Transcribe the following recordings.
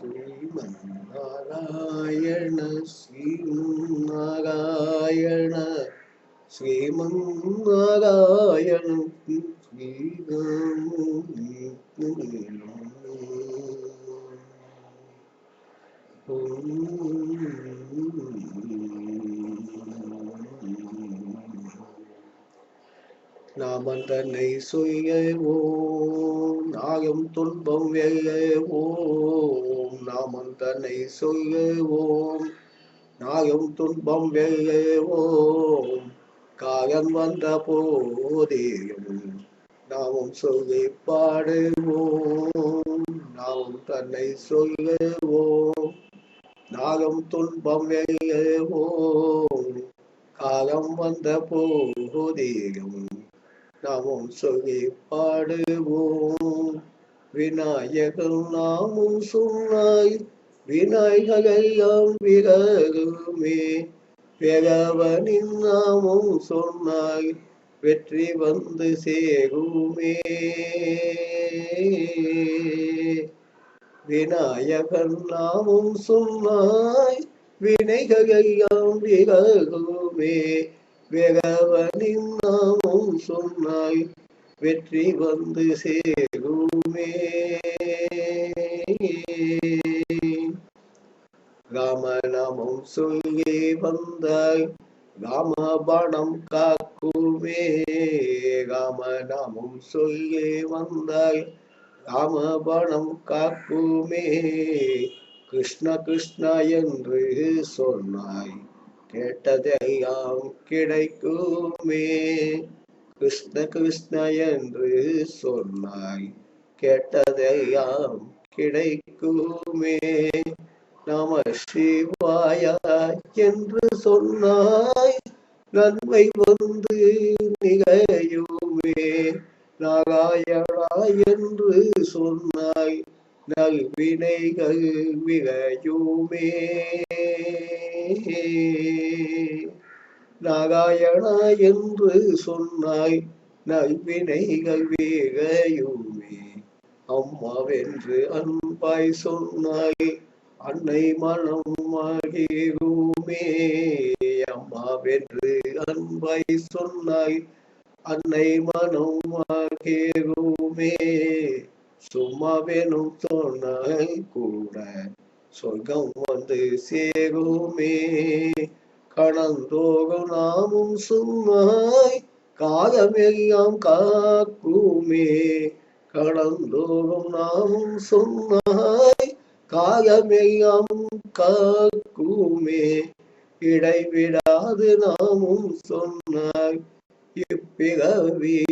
ശ്രീമന്നാരായണ ശ്രീനാരായണ ശ്രീമന്നാരായണ நாமம் தன்னை சொல்லுவோம் நாயம் துன்பம் வெல்லுவோம் நாம் தன்னை சொல்லுவோம். நாயும் துன்பம் வெல்லுவோம் காயம் வந்த போதேயும் நாமும் சொல்லி பாடுவோம். நாமும் தன்னை சொல்லுவோம். நாகம் துன்பம் வெல்லுவோம் காலம் வந்த போதேயும் நாமும் சொல்லி பாடுவோம். விநாயகர் நாமும் சொன்னாய் விநாயகையாம் விரகுமே வேகவனின் நாமும் சொன்னாய் வெற்றி வந்து சேருமே. விநாயகன் நாமும் சொன்னாய் வினைகையாம் விரகுமே வேகவனின் நாமும் சொன்னாய் வெற்றி வந்து சேரும். ராமநாமம் சொல்லி வந்தாய். ராமபாணம் காக்குமே. ராமநாமம் சொல்லி வந்தாய். ராமபாணம் காக்குமே. கிருஷ்ண கிருஷ்ண என்று சொன்னாய். கேட்டதெல்லாம் கிடைக்குமே. கிருஷ்ண கிருஷ்ண என்று சொன்னாய். கேட்டதெல்லாம் கிடைக்குமே. நம சிவாய என்று சொன்னாய் நன்மை வந்து நிகழுமே. நாராயணா என்று சொன்னாய் நல்வினைகள் மிகையுமே நாராயணா என்று சொன்னாய் நல்வினைகள் மிகையுமே அம்மாவென்று அன்பாய் சொன்னாய் அன்னை மனம் மகிழுமே அம்மாவென்று அன்பை சொன்னாய் அன்னை மனம் மகிழுமே சும்மாவேனும் சொன்னாய் கூட சொர்க்கம் வந்து சேருமே. கடந்தோகம் நாமும் சொன்னாய் காலமெல்லாம் காக்குமே. கடந்தோகம் நாமும் சொன்னாய் காலமெல்லாம் காக்குமே. இடைவிடாது நாமும் சொன்னாய் இப்பிறவி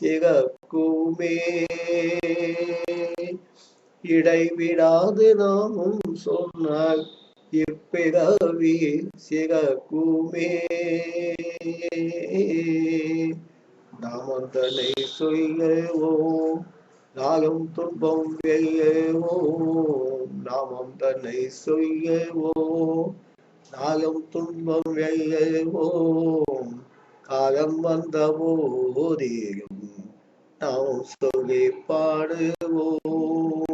சிறக்குமே. இடைவிடாது நாமும் சொன்னால் இப்பிறவி சிறக்குமே. நாமந்தனை சொல்லுவோம். நாளும் துன்பம் வெல்லுவோம் நாமம் தன்னை சொல்லுவோம் நாளும் துன்பம் வெல்லுவோம் காலம் வந்த போதிலும் நாம் சொல்லி பாடுவோம்.